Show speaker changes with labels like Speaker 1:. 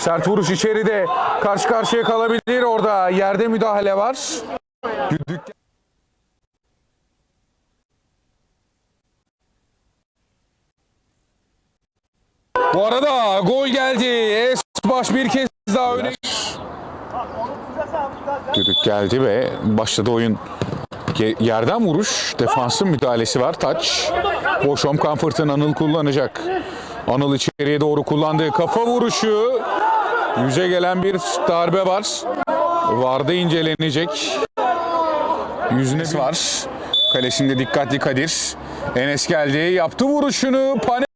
Speaker 1: Sert vuruş içeride. Karşı karşıya kalabilir orada. Yerde müdahale var. Düdük Bu arada gol geldi. Esbaş bir kez daha öne. Düdük geldi ve başladı oyun. Ye- Yerden vuruş, defansın müdahalesi var. Taç. Boş home comfort'ın Anıl kullanacak. Anıl içeriye doğru kullandığı kafa vuruşu. Yüze gelen bir darbe var. Varda incelenecek. Yüzüne var. Kalesinde dikkatli Kadir. Enes geldi. Yaptı vuruşunu. Pane